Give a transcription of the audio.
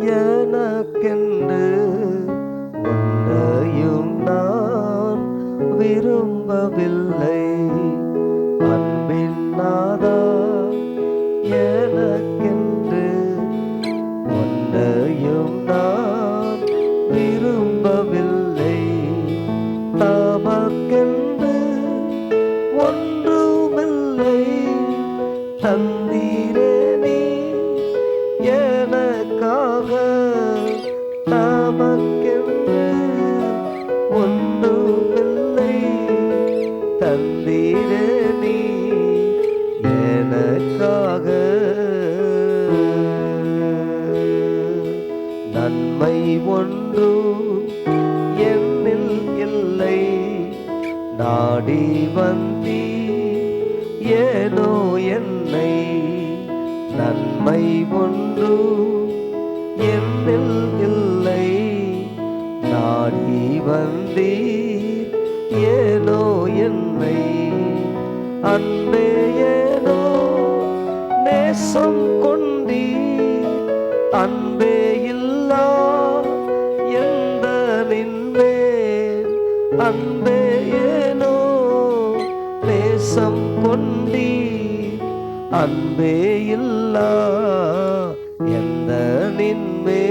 எனக்கென்று ஒன்றையும் நான் விரும்பவில்லை. அன்பின் நாதா எனக்கென்று உன்னையும் நான் விரும்பவில்லை. தமக்கென்று ஒன்றுமில்லை. தந்தீரே தந்தீரே நீ எனக்காக. நன்மை ஒன்று என்னில் இல்லை. நாடி வந்தி ஏனோ என்னை. நன்மை ஒன்று என்னில் இல்லை. நாடி ஏனோ என்னை அன்பே ஏனோ நேசம் கொண்டி அன்பே இல்லா எந்த நின்பே அன்பே ஏனோ நேசம் கொண்டி அன்பே இல்லா எந்த நின்பே